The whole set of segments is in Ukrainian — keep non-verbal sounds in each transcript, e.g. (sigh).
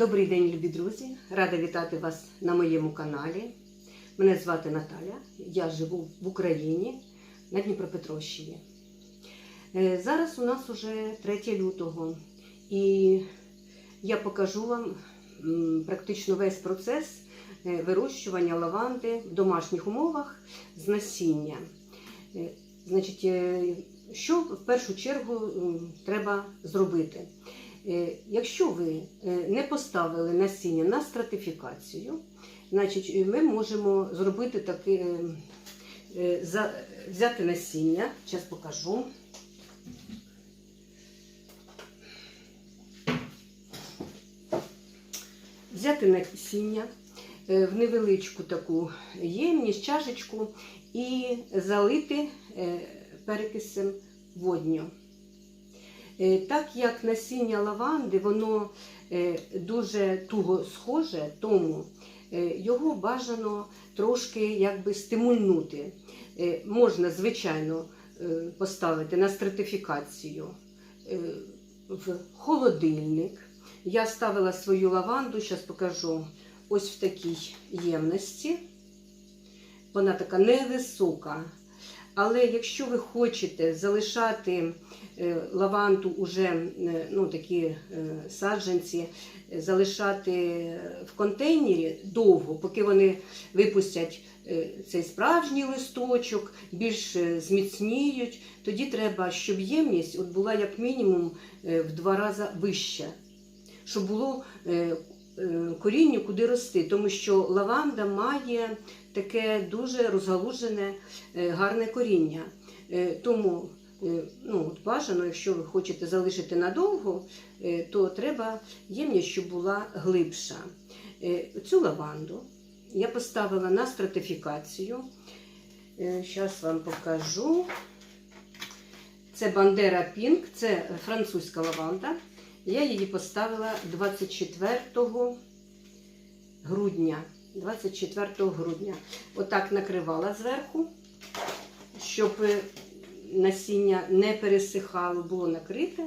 Добрий день, любі друзі! Рада вітати вас на моєму каналі. Мене звати Наталя. Я живу в Україні на Дніпропетровщині. Е, Зараз у нас уже 3 лютого, і я покажу вам практично весь процес е, вирощування лаванди в домашніх умовах з насіння. Е, Значить, що в першу чергу треба зробити? Е, Якщо ви е, не поставили насіння на стратифікацію, значить е, ми можемо зробити таке, взяти насіння, зараз покажу. Взяти насіння в невеличку таку ємність, чашечку і залити перекисем водню. Е, Так як насіння лаванди, воно е, дуже туго схоже, тому е, його бажано трошки якби стимульнути. Можна, звичайно, поставити на стратифікацію в холодильник. Я ставила свою лаванду, зараз покажу ось в такій ємності. Вона така невисока. Але якщо ви хочете залишати е, лаванду уже е, ну, такі е, саджанці, залишати в контейнері довго, поки вони випустять цей справжній листочок, більш зміцніють, тоді треба, щоб ємність от була як мінімум в два рази вища, щоб було корінню куди рости, тому що лаванда має таке дуже розгалужене е, гарне коріння. Е, Тому е, ну, от бажано, якщо ви хочете залишити надовго, е, то треба ємність, щоб була глибша. Е, Цю лаванду я поставила на стратифікацію. Зараз вам покажу. Це Бандера Пінк, це французька лаванда. Я її поставила 24 грудня. 24 грудня. Отак накривала зверху, щоб насіння не пересихало, було накрите.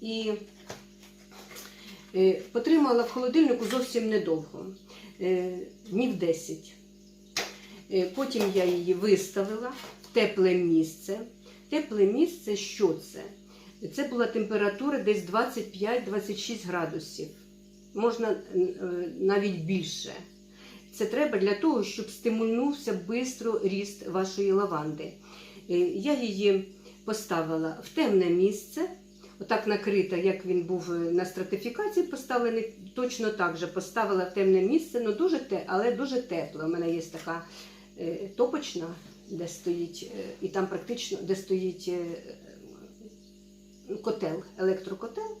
І е, потримала в холодильнику зовсім недовго, е, днів 10. Е, Потім я її виставила в тепле місце. Тепле місце, що це? Це була температура десь 25-26 градусів. Можна е, навіть більше. Це треба для того, щоб стимульнувся швидко ріст вашої лаванди. Е, Я її поставила в темне місце, отак накрита, як він був на стратифікації поставлений, точно так же поставила в темне місце, ну дуже те, але дуже тепло. У мене є така е, топочна, де стоїть, е, і там практично де стоїть е, котел, електрокотел.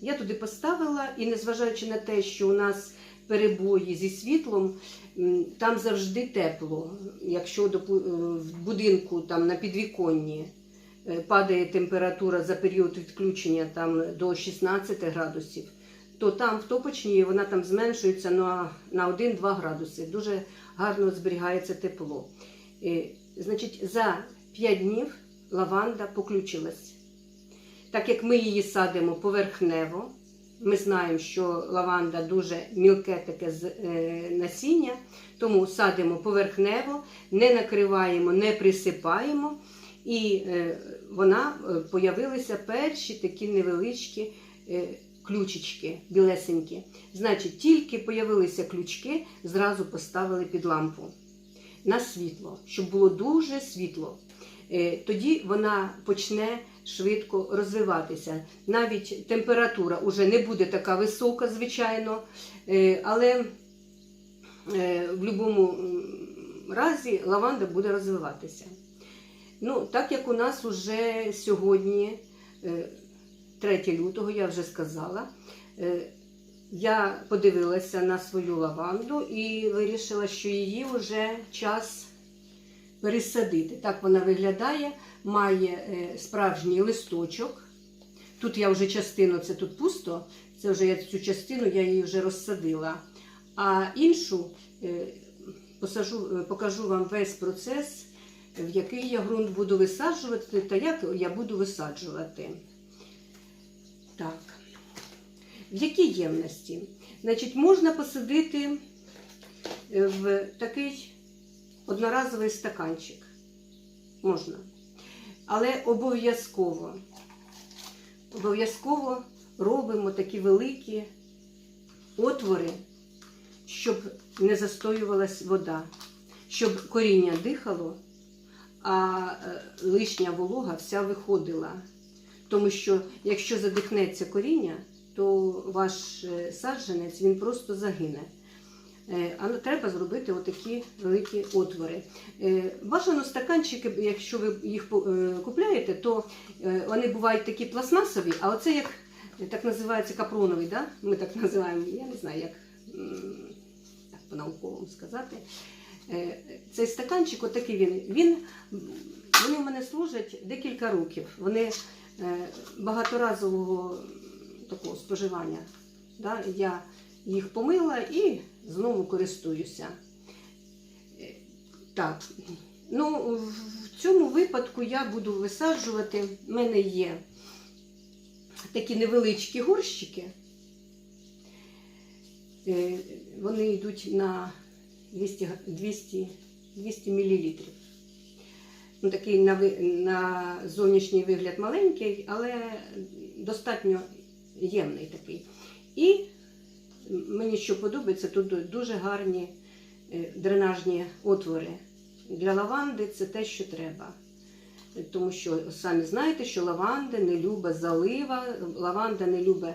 Я туди поставила, і незважаючи на те, що у нас перебої зі світлом, там завжди тепло. Якщо е, в будинку там на підвіконні е, падає температура за період відключення там до 16 градусів, то там в топочній вона там зменшується на, на 1-2 градуси. Дуже гарно зберігається тепло. Е, Значить, за 5 днів лаванда поключилась. Так як ми її садимо поверхнево, ми знаємо, що лаванда дуже мілке таке е, насіння, тому садимо поверхнево, не накриваємо, не присипаємо. І е, вона е, появилися перші такі невеличкі ключички білесенькі. Значить, тільки появилися ключки, зразу поставили під лампу на світло, щоб було дуже світло. Тоді вона почне швидко розвиватися. Навіть температура вже не буде така висока, звичайно, е, але е, в будь-якому разі лаванда буде розвиватися. Ну, так як у нас вже сьогодні, е, 3 лютого, я вже сказала, е, я подивилася на свою лаванду і вирішила, що її вже час пересадити. Так вона виглядає, має е, справжній листочок. Тут я вже частину, це тут пусто, це вже я цю частину я її вже розсадила. А іншу е, посажу, е, покажу вам весь процес, в який я ґрунт буду висаджувати та як я буду висаджувати. Так. В якій ємності? Значить, можна посадити в такий одноразовий стаканчик. Можна. Але обов'язково, обов'язково робимо такі великі отвори, щоб не застоювалась вода, щоб коріння дихало, а е, лишня волога вся виходила. Тому що якщо задихнеться коріння, то ваш е, саджанець він просто загине. Е, А треба зробити отакі великі отвори. Е, Бажано стаканчики, якщо ви їх е, купляєте, то е, вони бувають такі пластмасові, а оце як е, так називається капроновий, да? ми так називаємо, я не знаю, як так по-науковому сказати. Е, Цей стаканчик, отакий він. він вони в мене служать декілька років. Вони е, багаторазового такого споживання. Да? Я їх помила і знову користуюся. Е, Так, ну в цьому випадку я буду висаджувати. В мене є такі невеличкі горщики. Е, Вони йдуть на 200, 200, 200 мл. Ну, такий на, на зовнішній вигляд маленький, але достатньо ємний такий. І мені що подобається, тут дуже гарні е, дренажні отвори. Для лаванди це те, що треба. Тому що самі знаєте, що лаванда не любить залива, лаванда не любить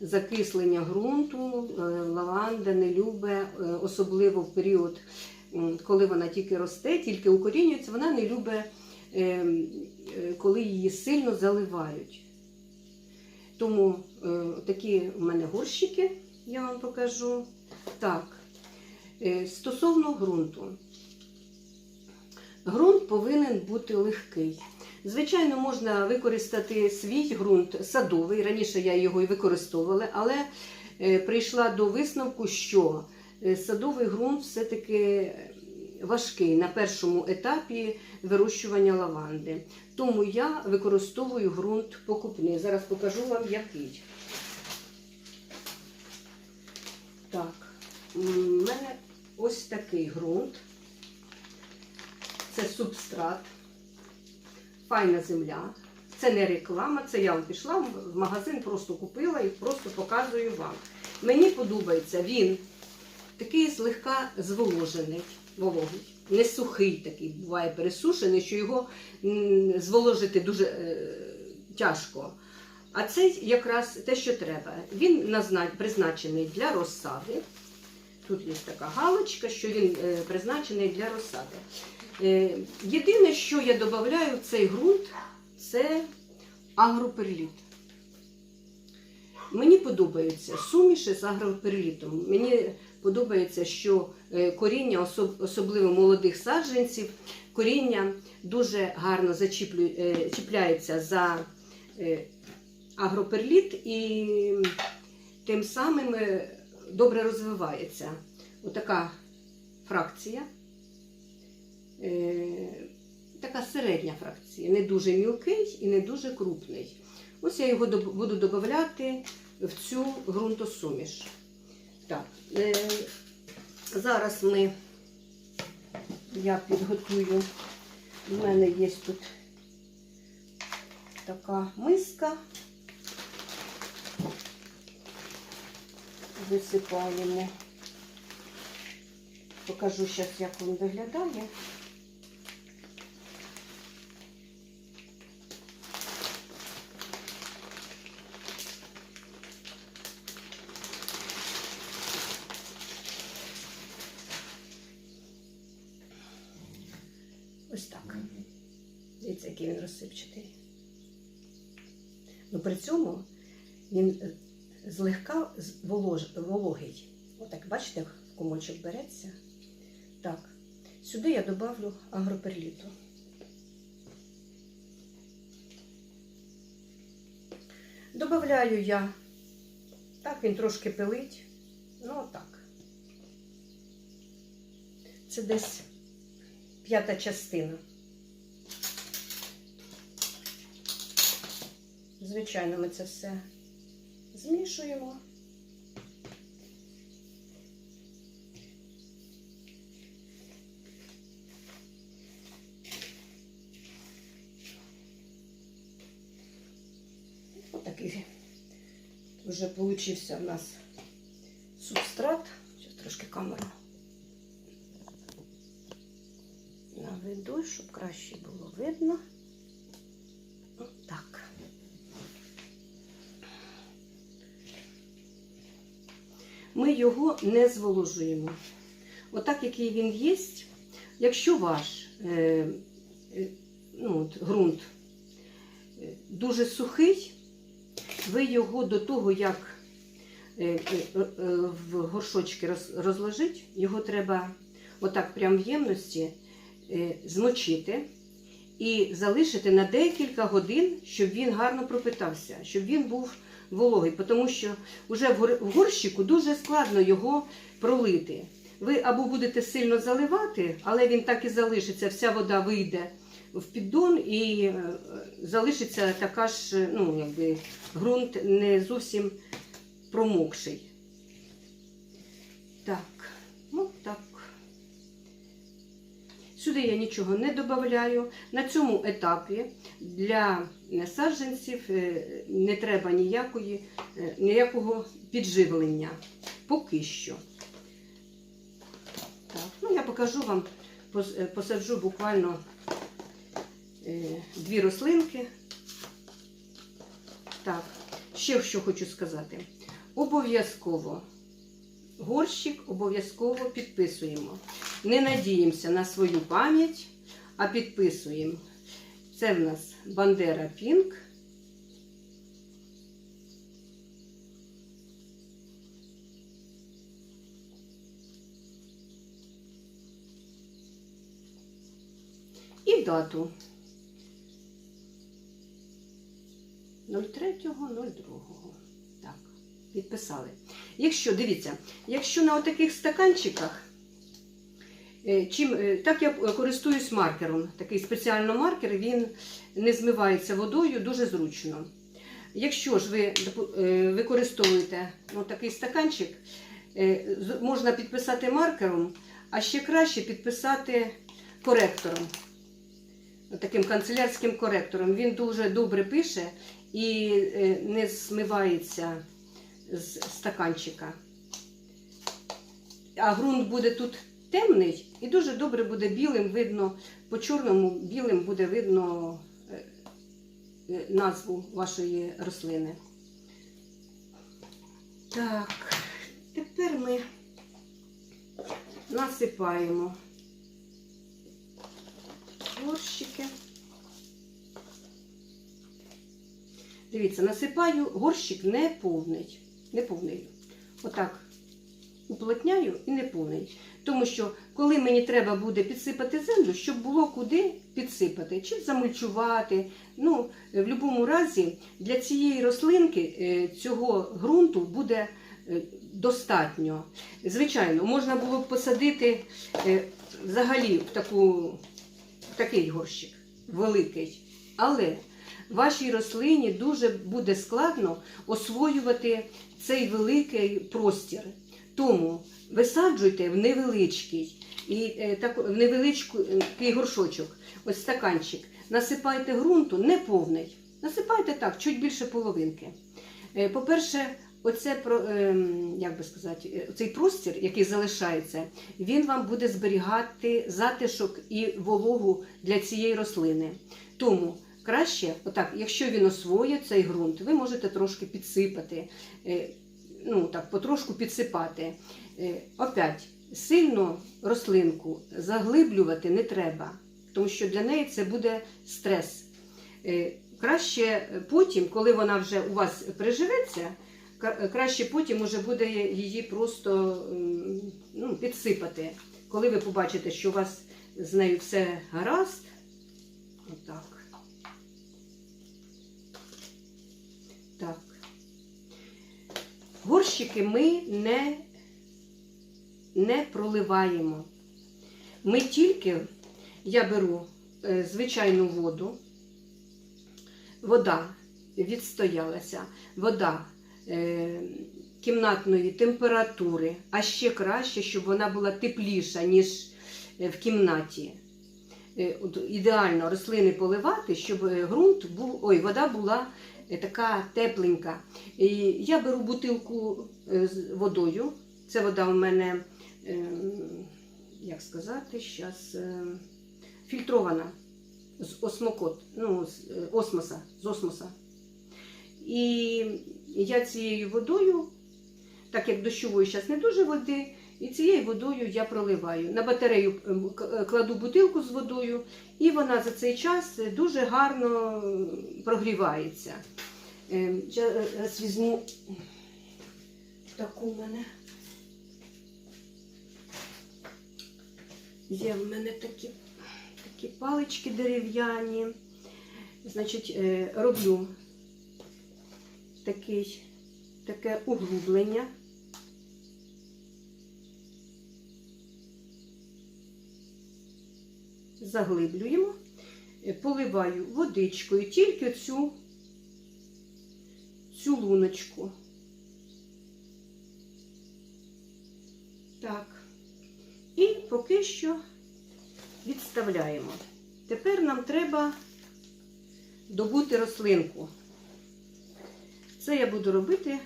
закислення ґрунту, е, лаванда не любить, е, особливо в період, коли вона тільки росте, тільки укорінюється, вона не любить, коли її сильно заливають. Тому такі в мене горщики, я вам покажу. Так, е, стосовно ґрунту. Ґрунт повинен бути легкий. Звичайно, можна використати свій ґрунт садовий. Раніше я його і використовувала, але е, прийшла до висновку, що е, садовий ґрунт все-таки важкий на першому етапі вирощування лаванди. Тому я використовую ґрунт покупний. Зараз покажу вам який. Так, в мене ось такий ґрунт. Це субстрат, файна земля. Це не реклама, це я вам пішла в магазин, просто купила і просто показую вам. Мені подобається він такий злегка зволожений, вологий, не сухий такий, буває пересушений, що його зволожити дуже е, тяжко. А цей якраз те, що треба. Він призначений для розсади. Тут є така галочка, що він е, призначений для розсади. Е, Єдине, що я додаю в цей ґрунт, це агроперліт. Мені подобаються суміші з агроперлітом. Мені подобається, що е, коріння, особливо молодих саджанців, коріння дуже гарно зачіплю- е, чіпляється за агроперліт і тим самим е, добре розвивається. Отака фракція. Е, така середня фракція, не дуже мілкий і не дуже крупний. Ось я його буду додати в цю ґрунтосуміш. Так, е, зараз ми, я підготую, в мене є тут така миска. Висипаємо. Покажу зараз, як він виглядає. Ось так. Дивіться, який він розсипчатий. Ну при цьому він е, злегка вологий. Отак, бачите, в комочок береться. Так, сюди я добавлю агроперліту. Добавляю я, так він трошки пилить, ну отак. Це десь п'ята частина. Звичайно, ми це все змішуємо. Отакий вже получився в нас субстрат. Зараз трошки камеру наведу, щоб краще було видно. Ми його не зволожуємо. Отак, який він є, якщо ваш е, е, ну, от, ґрунт е, дуже сухий, ви його до того, як е, в горшочки роз, розложить, його треба отак прямо в ємності змочити і залишити на декілька годин, щоб він гарно пропитався, щоб він був вологий, тому що вже в горщику дуже складно його пролити. Ви або будете сильно заливати, але він так і залишиться, вся вода вийде в піддон і е, залишиться така ж, ну, якби ґрунт не зовсім промокший. Так, ну так. Сюди я нічого не додаю. На цьому етапі для саджанців е, не треба ніякої, е, ніякого підживлення. Поки що. Так, ну я покажу вам, е, посаджу буквально е, дві рослинки. Так, ще що хочу сказати. Обов'язково горщик обов'язково підписуємо. Не надіємося на свою пам'ять, а підписуємо. Це в нас Бандера Пінк. І дату 03.02. Так, підписали. Якщо, дивіться, якщо на отаких стаканчиках, чим, е, так я користуюсь маркером, такий спеціально маркер, він не змивається водою, дуже зручно. Якщо ж ви е, використовуєте такий стаканчик, е, можна підписати маркером, а ще краще підписати коректором. Таким канцелярським коректором. Він дуже добре пише і е, не змивається з стаканчика. А ґрунт буде тут темний і дуже добре буде білим видно, по чорному білим буде видно е, е, назву вашої рослини. Так, тепер ми насипаємо горщики. Дивіться, насипаю горщик не повний. Не повний. Отак уплотняю і не повний. Тому що, коли мені треба буде підсипати землю, щоб було куди підсипати, чи замульчувати. Ну, в будь-якому разі для цієї рослинки е, цього ґрунту буде е, достатньо. Звичайно, можна було б посадити е, взагалі в, таку, в такий горщик великий. Але вашій рослині дуже буде складно освоювати цей великий простір. Тому висаджуйте в невеличкий і е, так, в невеличкий горшочок, ось стаканчик. Насипайте ґрунту не повний. Насипайте так, чуть більше половинки. Е, По-перше, оце ем, як би сказати, е, цей простір, який залишається, він вам буде зберігати затишок і вологу для цієї рослини. Тому краще, отак, якщо він освоїть цей ґрунт, ви можете трошки підсипати, ну так, потрошку підсипати. Е, Опять, сильно рослинку заглиблювати не треба, тому що для неї це буде стрес. Е, Краще потім, коли вона вже у вас приживеться, краще потім уже буде її просто ну, підсипати. Коли ви побачите, що у вас з нею все гаразд, отак. Так. Горщики ми не, не проливаємо. Ми тільки, я беру е, звичайну воду, вода відстоялася, вода е, кімнатної температури, а ще краще, щоб вона була тепліша, ніж е, в кімнаті. Е, ідеально рослини поливати, щоб ґрунт був, ой, вода була така тепленька. І я беру бутилку е, з водою. Це вода у мене, е, як сказати, зараз фільтрована з осмокот, ну, з е, осмоса, з осмоса. І я цією водою, так як дощової зараз не дуже води, і цією водою я проливаю. На батарею ем, е, кладу бутилку з водою, і вона за цей час дуже гарно е, прогрівається. Ем, Зараз візьму таку в мене. Є в мене такі, такі палички дерев'яні. Значить, е, роблю такий, таке углублення. Заглиблюємо, е, поливаю водичкою тільки цю, цю луночку. Так. І поки що відставляємо. Тепер нам треба добути рослинку. Це я буду робити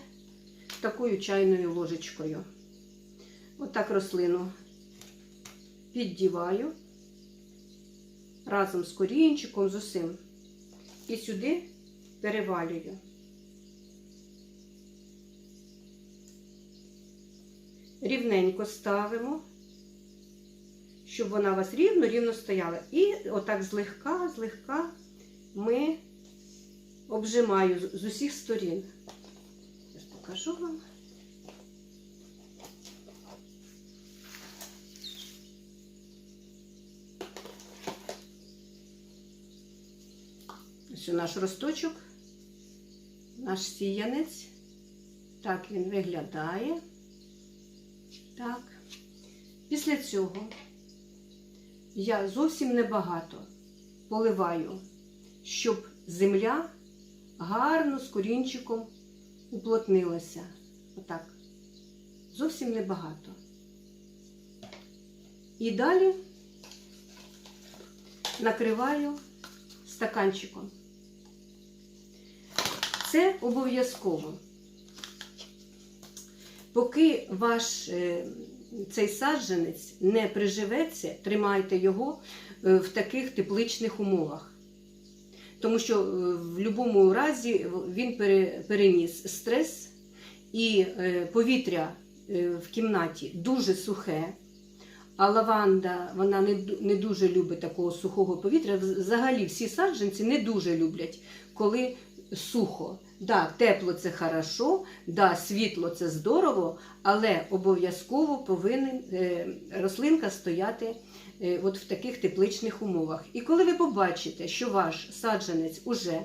такою чайною ложечкою. Отак рослину піддіваю разом з корінчиком, з усім. І сюди перевалюю. Рівненько ставимо, щоб вона у вас рівно-рівно стояла. І отак злегка, злегка ми обжимаю з усіх сторін. Зараз покажу вам. Ось наш росточок, наш сіянець. Так він виглядає. Так. Після цього я зовсім небагато поливаю, щоб земля гарно з корінчиком уплотнилася. Отак. Зовсім небагато. І далі накриваю стаканчиком. Це обов'язково. Поки ваш е, цей саджанець не приживеться, тримайте його е, в таких тепличних умовах. Тому що е, в будь-якому разі він переніс стрес і повітря в кімнаті дуже сухе. А лаванда вона не, дуже любить такого сухого повітря. Взагалі всі саджанці не дуже люблять, коли сухо. Да, тепло це хорошо, да, світло це здорово, але обов'язково повинен е, рослинка стояти е, от в таких тепличних умовах. І коли ви побачите, що ваш саджанець уже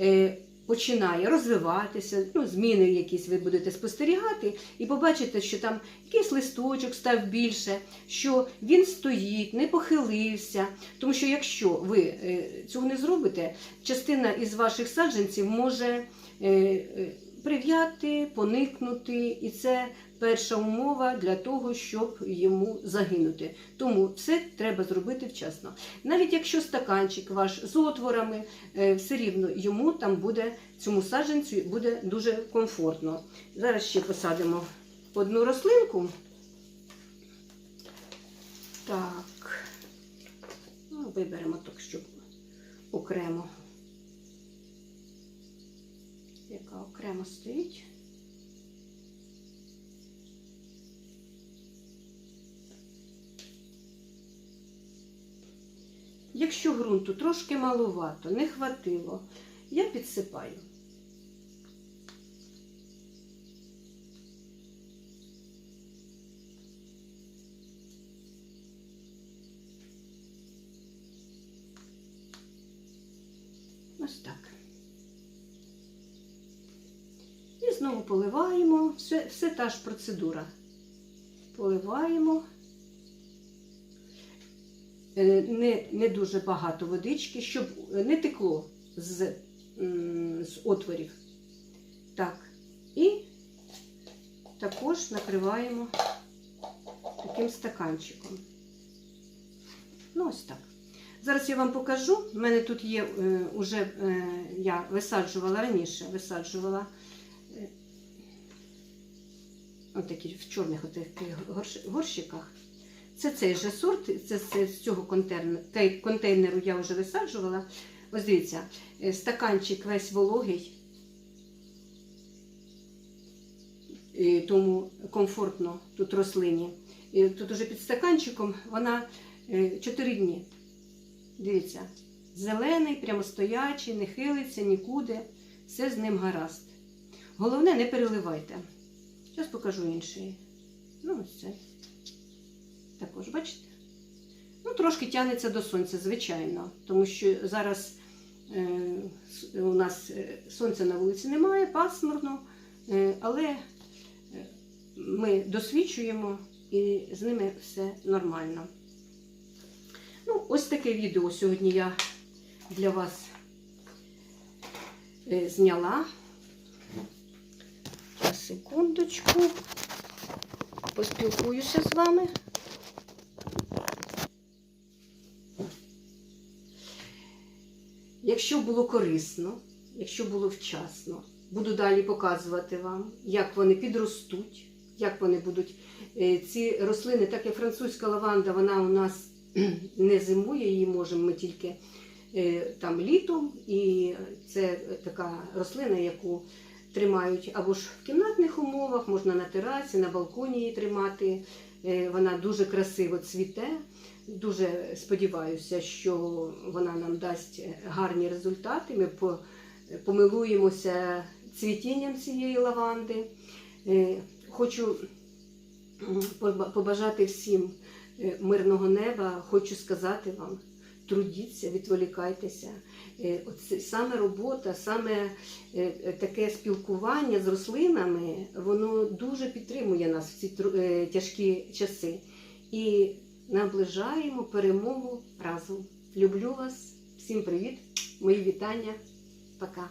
е, починає розвиватися, ну, зміни якісь ви будете спостерігати, і побачите, що там якийсь листочок став більше, що він стоїть, не похилився. Тому що якщо ви е, цього не зробите, частина із ваших саджанців може е, е, прив'яти, поникнути, і це перша умова для того, щоб йому загинути. Тому все треба зробити вчасно. Навіть якщо стаканчик ваш з отворами, е, все рівно йому там буде, цьому саджанцю буде дуже комфортно. Зараз ще посадимо одну рослинку. Так, ну, виберемо так, щоб окремо. Яка окремо стоїть. Якщо ґрунту трошки малувато, не хватило, я підсипаю. Ось так. І знову поливаємо. Все, все та ж процедура. Поливаємо. Е, Не, не дуже багато водички, щоб не текло з, з отворів. Так. І також накриваємо таким стаканчиком. Ну, ось так. Зараз я вам покажу. У мене тут є е, уже е, я висаджувала раніше, висаджувала е, отакі в чорних горщиках. Це цей же сорт, це, з цього контейнеру, контейнеру я вже висаджувала. Ось дивіться, е, стаканчик весь вологий, тому комфортно тут рослині. І тут уже під стаканчиком вона 4 дні. Дивіться, зелений, прямостоячий, не хилиться нікуди, все з ним гаразд. Головне, не переливайте. Зараз покажу інший. Ну, ось це. Також, бачите? Ну, трошки тягнеться до сонця, звичайно, тому що зараз е, у нас е, сонця на вулиці немає, пасмурно, е, але е, ми досвідчуємо і з ними все нормально. Ну, ось таке відео сьогодні я для вас е, зняла. Секундочку. Поспілкуюся з вами. Якщо було корисно, якщо було вчасно, буду далі показувати вам, як вони підростуть, як вони будуть. Е, Ці рослини, так як французька лаванда, вона у нас (clears throat) не зимує, її можемо ми тільки е, там літом. І це така рослина, яку тримають або ж в кімнатних умовах, можна на терасі, на балконі її тримати. Е, Вона дуже красиво цвіте. Дуже сподіваюся, що вона нам дасть гарні результати. Ми помилуємося цвітінням цієї лаванди. Е, Хочу побажати всім е, мирного неба. Хочу сказати вам, трудіться, відволікайтеся. Е, Оце саме робота, саме таке спілкування з рослинами, воно дуже підтримує нас в ці тяжкі часи. І наближаємо перемогу разом. Люблю вас, всім привіт, мої вітання. Пока.